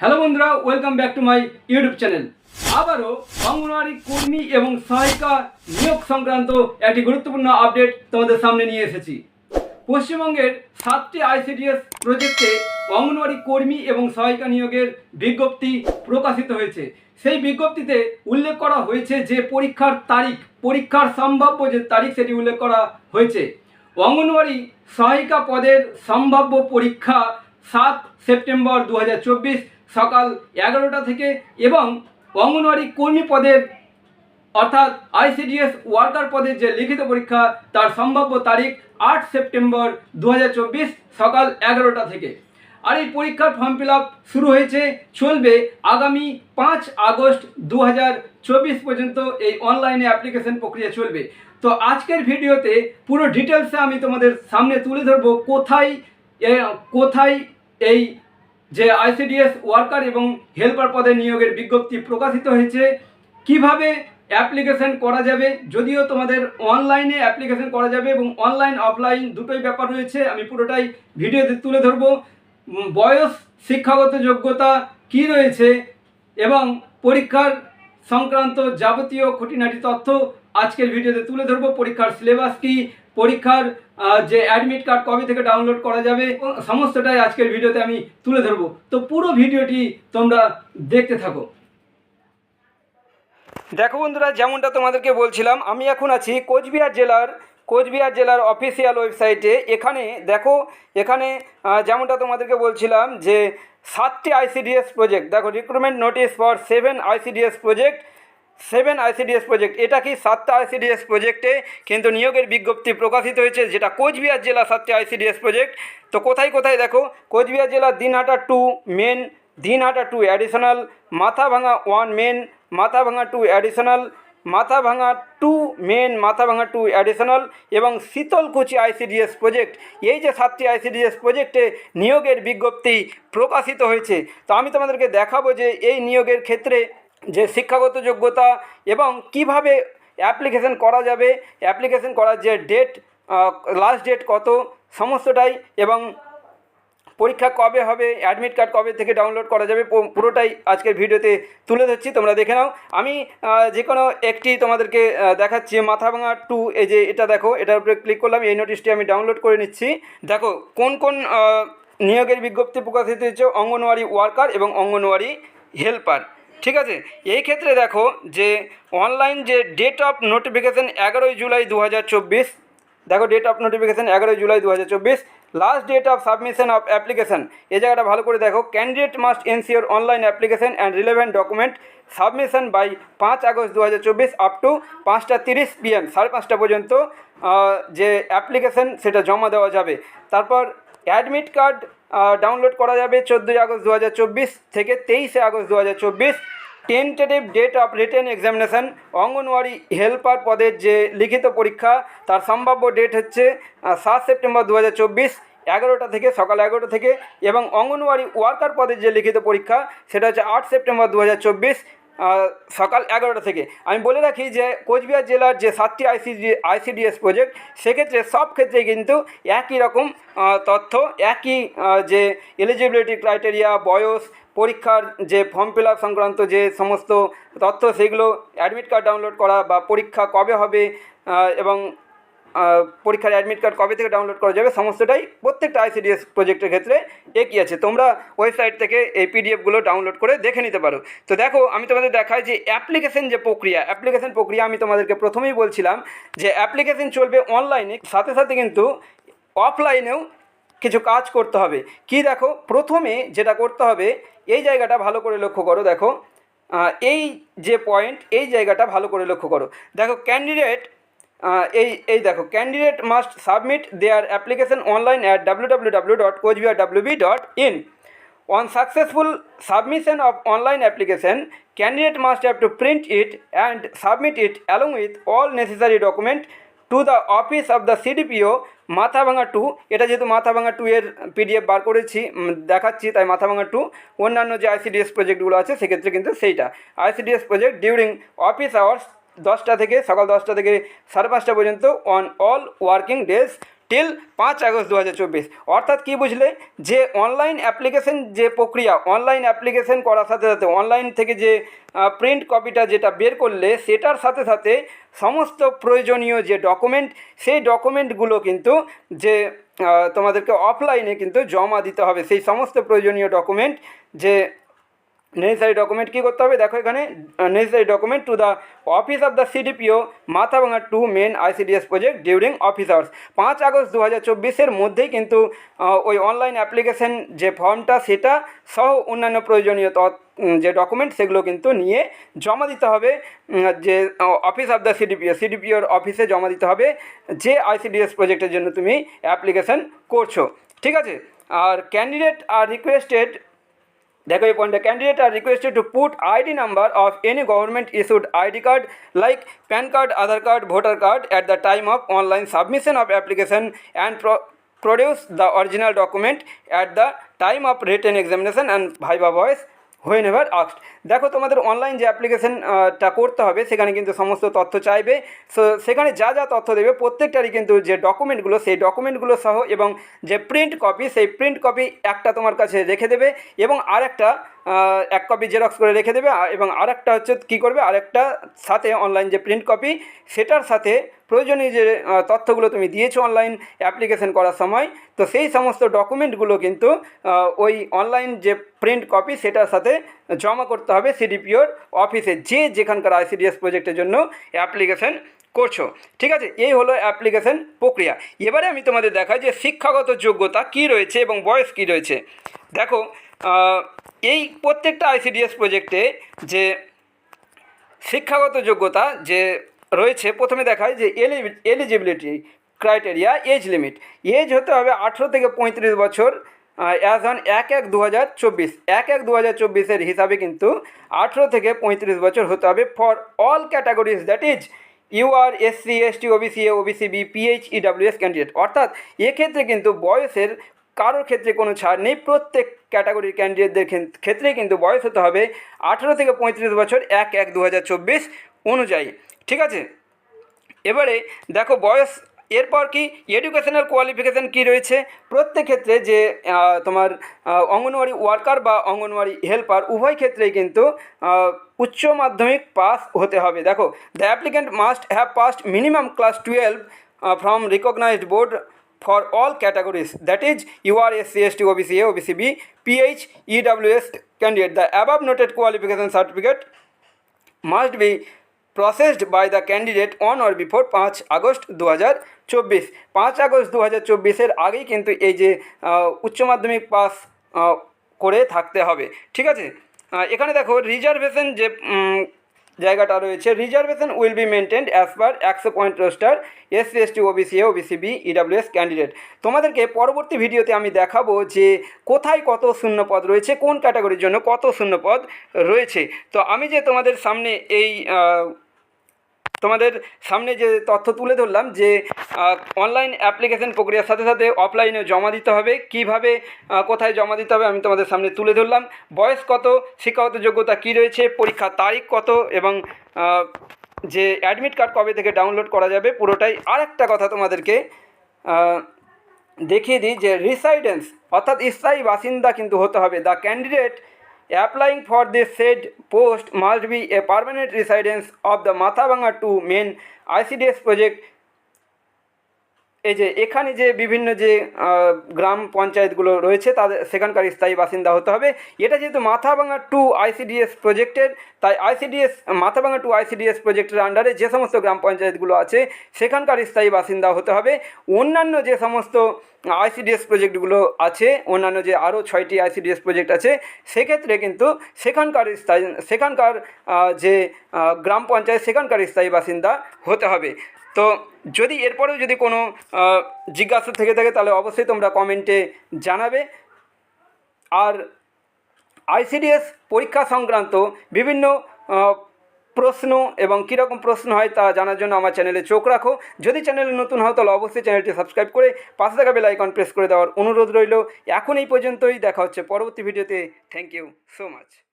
Hello বন্ধুরা welcome back to my YouTube channel আবারও অঙ্গনওয়াড়ি কর্মী এবং সহায়িকা নিয়োগ সংক্রান্ত একটি গুরুত্বপূর্ণ আপডেট তোমাদের সামনে নিয়ে এসেছি। পশ্চিমবঙ্গের সাতটি আইসিডিএস প্রজেক্টে অঙ্গনওয়াড়ি কর্মী এবং সহায়িকা নিয়োগের বিজ্ঞপ্তি প্রকাশিত হয়েছে। সেই বিজ্ঞপ্তিতে উল্লেখ করা হয়েছে যে পরীক্ষার তারিখ, পরীক্ষার সম্ভাব্য যে তারিখ সেটি উল্লেখ করা হয়েছে। অঙ্গনওয়াড়ি সহায়িকা পদের সম্ভাব্য পরীক্ষা সাত সেপ্টেম্বর দু হাজার চব্বিশ সকাল এগারোটা থেকে এবং অঙ্গনওয়াড়ি কর্মী পদের, অর্থাৎ আইসিডিএস ওয়ার্কার পদের যে লিখিত পরীক্ষা, তার সম্ভাব্য তারিখ আট সেপ্টেম্বর দু হাজার চব্বিশ সকাল এগারোটা থেকে। আর এই পরীক্ষার ফর্ম ফিল শুরু হয়েছে, চলবে আগামী পাঁচ আগস্ট দু হাজার চব্বিশ পর্যন্ত এই অনলাইনে অ্যাপ্লিকেশন প্রক্রিয়া চলবে। তো আজকের ভিডিওতে পুরো ডিটেলসে আমি তোমাদের সামনে তুলে ধরবো, কোথায় কোথায় এই যে আইসিডিএস ওয়ার্কার এবং হেল্পার পদে নিয়োগের বিজ্ঞপ্তি প্রকাশিত হয়েছে, কীভাবে অ্যাপ্লিকেশন করা যাবে, যদিও তোমাদের অনলাইনে অ্যাপ্লিকেশন করা যাবে এবং অনলাইন, অফলাইন দুটোই ব্যাপার রয়েছে, আমি পুরোটাই ভিডিওতে তুলে ধরবো। বয়স, শিক্ষাগত যোগ্যতা কি রয়েছে এবং পরীক্ষার সংক্রান্ত যাবতীয় খুঁটিনাটি তথ্য আজকের ভিডিওতে তুলে ধরবো। পরীক্ষার সিলেবাস কি, পরীক্ষার যে অ্যাডমিট কার্ড কবে থেকে ডাউনলোড করা যাবে সমস্তটাই আজকের ভিডিওতে আমি তুলে ধরবো। তো পুরো ভিডিওটি তোমরা দেখতে থাকো। দেখো বন্ধুরা, যেমনটা তোমাদেরকে বলছিলাম, আমি এখন আছি কোচবিহার জেলার কোচবিহার জেলার অফিসিয়াল ওয়েবসাইটে এখানে দেখো, এখানে যেমনটা তোমাদেরকে বলছিলাম যে, সাতটি আইসিডিএস প্রজেক্ট দেখো recruitment notice for seven ICDS project seven ICDS project. এটা কি সাতটা আইসিডিএস প্রজেক্টে কিন্তু নিয়োগের বিজ্ঞপ্তি প্রকাশিত হয়েছে যেটা কোচবিহার জেলা সাতটি আইসিডিএস প্রজেক্ট। তো কোথায় কোথায় দেখো? Cooch Behar Dinhata two main Dinhata two additional Mathabhanga one main Mathabhanga two additional Mathabhanga two main Mathabhanga two additional এবং শীতলকুচি আইসিডিএস প্রজেক্ট। এই যে সাতটি আইসিডিএস প্রজেক্টে নিয়োগের বিজ্ঞপ্তি প্রকাশিত হয়েছে, তো আমি তোমাদেরকে দেখাবো যে এই নিয়োগের ক্ষেত্রে যে শিক্ষাগত যোগ্যতা এবং কীভাবে অ্যাপ্লিকেশন করা যাবে অ্যাপ্লিকেশন করার যে ডেট লাস্ট ডেট কত, সমস্তটাই এবং পরীক্ষা কবে হবে অ্যাডমিট কার্ড কবে থেকে ডাউনলোড করা যাবে পুরোটাই আজকের ভিডিওতে তুলে ধরছি, তোমরা দেখে নাও। আমি যে কোনো একটি তোমাদেরকে দেখাচ্ছি, মাথাভাঙা টু এই যে এটা দেখো, এটার উপরে ক্লিক করলাম, এই নোটিশটি আমি ডাউনলোড করে নিচ্ছি। দেখো, কোন কোন নিয়োগের বিজ্ঞপ্তি প্রকাশিত হয়েছে, অঙ্গনওয়াড়ি ওয়ার্কার এবং অঙ্গনওয়াড়ি হেল্পার ঠিক আছে? এই ক্ষেত্রে দেখো যে অনলাইন যে ডেট অফ নোটিফিকেশান এগারোই জুলাই দু হাজার চব্বিশ, দেখো ডেট অফ নোটিফিকেশান এগারোই জুলাই দু হাজার চব্বিশ last date of submission of application এই জায়গাটা ভালো করে দেখো candidate must ensure online application and relevant document submission by পাঁচ আগস্ট দু হাজার চব্বিশ আপ টু পাঁচটা তিরিশ পিএম সাড়ে পাঁচটা পর্যন্ত যে অ্যাপ্লিকেশন সেটা জমা দেওয়া যাবে। তারপর অ্যাডমিট কার্ড ডাউনলোড করা যাবে চোদ্দোই আগস্ট দু হাজার চব্বিশ থেকে তেইশে আগস্ট দু হাজার চব্বিশ। Tentative date of written examination anganwadi helper পদের যে লিখিত পরীক্ষা, তার সম্ভাব্য ডেট হচ্ছে সাত সেপ্টেম্বর দু এগারোটা থেকে, সকাল এগারোটা থেকে, এবং অঙ্গনওয়াড়ি ওয়ার্কার পদের যে লিখিত পরীক্ষা, সেটা হচ্ছে আট সেপ্টেম্বর দু হাজার চব্বিশ সকাল এগারোটা থেকে। আমি বলে রাখি যে, কোচবিহার জেলার যে সাতটি আইসিডি আইসিডিএস প্রজেক্ট সেক্ষেত্রে সব ক্ষেত্রেই কিন্তু একই রকম তথ্য, একই যে এলিজিবিলিটি ক্রাইটেরিয়া বয়স, পরীক্ষার যে ফর্ম ফিল আপ সংক্রান্ত যে সমস্ত তথ্য, সেগুলো অ্যাডমিট কার্ড ডাউনলোড করা বা পরীক্ষা কবে হবে এবং পরীক্ষার অ্যাডমিট কার্ড কবে থেকে ডাউনলোড করা যাবে, সমস্তটাই প্রত্যেকটা আইসিডিএস প্রজেক্টের ক্ষেত্রে একই আছে। তোমরা ওয়েবসাইট থেকে এই পিডিএফগুলো ডাউনলোড করে দেখে নিতে পারো। তো দেখো, আমি তোমাদের দেখাই যে অ্যাপ্লিকেশন যে প্রক্রিয়া অ্যাপ্লিকেশন প্রক্রিয়া আমি তোমাদেরকে প্রথমেই বলছিলাম যে অ্যাপ্লিকেশন চলবে অনলাইনে সাথে সাথে কিন্তু অফলাইনেও কিছু কাজ করতে হবে। কি দেখো, প্রথমে যেটা করতে হবে, এই জায়গাটা ভালো করে লক্ষ্য করো, দেখো। এই যে পয়েন্ট এই জায়গাটা ভালো করে লক্ষ্য করো। দেখো ক্যান্ডিডেট এই এই দেখো candidate must submit their application online at W W W dot Coochbehar W B dot in On successful submission of online application, candidate must have to print it and submit it along with all necessary document to the office of the CDPO Mathabhanga two এটা যেহেতু Mathabhanga two এর PDF বার করেছি দেখাচ্ছি তাই Mathabhanga two অন্যান্য যে ICDS প্রজেক্টগুলো আছে সেক্ষেত্রে কিন্তু সেইটা। ICDS project during office hours দশটা থেকে, সকাল দশটা থেকে সাড়ে পাঁচটা পর্যন্ত on all working days till পাঁচ আগস্ট দু হাজার চব্বিশ। অর্থাৎ কী বুঝলে? যে অনলাইন অ্যাপ্লিকেশন যে প্রক্রিয়া অনলাইন অ্যাপ্লিকেশন করার সাথে সাথে অনলাইন থেকে যে প্রিন্ট কপিটা যেটা বের করলে, সেটার সাথে সাথে সমস্ত প্রয়োজনীয় যে ডকুমেন্ট সেই ডকুমেন্টগুলো কিন্তু যে তোমাদেরকে অফলাইনে কিন্তু জমা দিতে হবে। সেই সমস্ত প্রয়োজনীয় ডকুমেন্ট যে নেসেসারি ডকুমেন্ট কী করতে হবে? দেখো এখানে necessary document to the office of the CDPO Mathabhanga two main ICDS project during office hours পাঁচ আগস্ট দু হাজার চব্বিশের মধ্যেই কিন্তু ওই অনলাইন অ্যাপ্লিকেশন যে ফর্মটা সেটা সহ অন্যান্য প্রয়োজনীয় যে ডকুমেন্ট সেগুলো কিন্তু নিয়ে জমা দিতে হবে যে অফিস অফ দ্য সিডিপিও সিডিপিওর অফিসে জমা দিতে হবে, যে আইসিডিএস প্রজেক্টের জন্য তুমি অ্যাপ্লিকেশন করছ। ঠিক আছে? আর candidate are requested Therefore, upon the candidate are requested to put ID number of any government issued ID card like PAN card, Aadhaar card, voter card at the time of online submission of application and produce the original document at the time of written examination and viva voice. Whenever আক্সড দেখো তোমাদের online যে অ্যাপ্লিকেশনটা করতে হবে সেখানে কিন্তু সমস্ত তথ্য চাইবে। সো সেখানে যা যা তথ্য দেবে প্রত্যেকটারই কিন্তু যে ডকুমেন্টগুলো সেই ডকুমেন্টগুলো সহ এবং যে প্রিন্ট কপি সেই প্রিন্ট কপি একটা তোমার কাছে রেখে দেবে এবং আরেকটা আহ, এক কপি জেরক্স করে রেখে দেবে এবং আরেকটা হচ্ছে কী করবে, আরেকটা সাথে অনলাইন যে প্রিন্ট কপি সেটার সাথে প্রয়োজনীয় যে তথ্যগুলো তুমি দিয়েছ অনলাইন অ্যাপ্লিকেশন করার সময়, তো সেই সমস্ত ডকুমেন্টগুলো কিন্তু ওই অনলাইন যে প্রিন্ট কপি সেটার সাথে জমা করতে হবে সিডিপিওর অফিসে যে যেখানকার আইসিডিএস প্রজেক্টের জন্য অ্যাপ্লিকেশন করছ। ঠিক আছে? এই হলো অ্যাপ্লিকেশন প্রক্রিয়া। এবারে আমি তোমাদের দেখাই যে শিক্ষাগত যোগ্যতা কী রয়েছে এবং বয়স কী রয়েছে। দেখো এই প্রত্যেকটা আইসিডিএস প্রজেক্টে যে শিক্ষাগত যোগ্যতা যে রয়েছে, প্রথমে দেখায় যে eligibility criteria age limit age হতে হবে আঠেরো থেকে পঁয়ত্রিশ বছর অ্যাজ অন এক এক দু হাজার চব্বিশ। এক এক দু হাজার চব্বিশের হিসাবে কিন্তু আঠেরো থেকে পঁয়ত্রিশ বছর হতে হবে for all categories that is U R SC ST OBC A OBC B PH EWS candidate অর্থাৎ এক্ষেত্রে কিন্তু বয়সের কারোর ক্ষেত্রে কোনো ছাড় নেই। প্রত্যেক ক্যাটাগরির ক্যান্ডিডেটদের ক্ষেত্রেই কিন্তু বয়স হতে হবে আঠেরো থেকে পঁয়ত্রিশ বছর এক এক দু অনুযায়ী। ঠিক আছে? এবারে দেখো বয়স, এরপর কি এডুকেশনাল কোয়ালিফিকেশান কি রয়েছে? প্রত্যেক ক্ষেত্রে যে তোমার অঙ্গনওয়াড়ি ওয়ার্কার বা অঙ্গনওয়াড়ি হেল্পার উভয় ক্ষেত্রেই কিন্তু উচ্চ মাধ্যমিক পাস হতে হবে। দেখো the applicant must have passed minimum class twelve from recognised board for all categories that is you are SC ST OBC A OBC B PH EWS candidate the above noted qualification certificate must be processed by the candidate on or before পাঁচ August দু হাজার চব্বিশ পাঁচ August দু হাজার চব্বিশের আগেই কিন্তু এই যে উচ্চ মাধ্যমিক পাস করে থাকতে হবে ঠিক আছে এখানে দেখো রিজার্ভেশন যে জায়গাটা রয়েছে। Reservation will be maintained as per একশো point roster SC ST OBC A OBC B EWS candidate তোমাদেরকে পরবর্তী ভিডিওতে আমি দেখাবো যে কোথায় কত শূন্য পদ রয়েছে, কোন ক্যাটাগরির জন্য কত শূন্য পদ রয়েছে। তো আমি যে তোমাদের সামনে এই তোমাদের সামনে যে তথ্য তুলে ধরলাম যে অনলাইন অ্যাপ্লিকেশন প্রক্রিয়ার সাথে সাথে অফলাইনে জমা দিতে হবে। কীভাবে কোথায় জমা দিতে হবে আমি তোমাদের সামনে তুলে ধরলাম। বয়স কত, শিক্ষাগত যোগ্যতা কী রয়েছে, পরীক্ষার তারিখ কত এবং যে অ্যাডমিট কার্ড কবে থেকে ডাউনলোড করা যাবে পুরোটাই আরেকটা কথা তোমাদেরকে দেখিয়ে দিই যে রিসাইডেন্স অর্থাৎ স্থায়ী বাসিন্দা কিন্তু হতে হবে। The candidate Applying for this said post must be a permanent residence of the Mathabanga 2 main ICDS project এই যে এখানে যে বিভিন্ন যে গ্রাম পঞ্চায়েতগুলো রয়েছে, তাদের সেখানকার স্থায়ী বাসিন্দা হতে হবে। এটা যেহেতু মাথাভাঙা টু আইসিডিএস প্রজেক্টের, তাই আইসিডিএস, মাথাভাঙা টু আইসিডিএস প্রজেক্টের আন্ডারে যে সমস্ত গ্রাম পঞ্চায়েতগুলো আছে, সেখানকার স্থায়ী বাসিন্দা হতে হবে। অন্যান্য যে সমস্ত আইসিডিএস প্রজেক্টগুলো আছে, অন্যান্য যে আরও ছয়টি আইসিডিএস প্রজেক্ট আছে, সেক্ষেত্রে কিন্তু সেখানকার স্থায়ী, সেখানকার যে গ্রাম পঞ্চায়েত, সেখানকার স্থায়ী বাসিন্দা হতে হবে। তো যদি এরপরেও যদি কোনো জিজ্ঞাসা থেকে থাকে, তাহলে অবশ্যই তোমরা কমেন্টে জানাবে। আর আইসিডিএস পরীক্ষা সংক্রান্ত বিভিন্ন প্রশ্ন এবং কীরকম প্রশ্ন হয় তা জানার জন্য আমার চ্যানেলে চোখ রাখো। যদি চ্যানেলে নতুন হও, তাহলে অবশ্যই চ্যানেলটি সাবস্ক্রাইব করে পাশে থাকা বেল আইকন প্রেস করে দেওয়ার অনুরোধ রইল। এখন এই পর্যন্তই, দেখা হচ্ছে পরবর্তী ভিডিওতে। Thank you so much.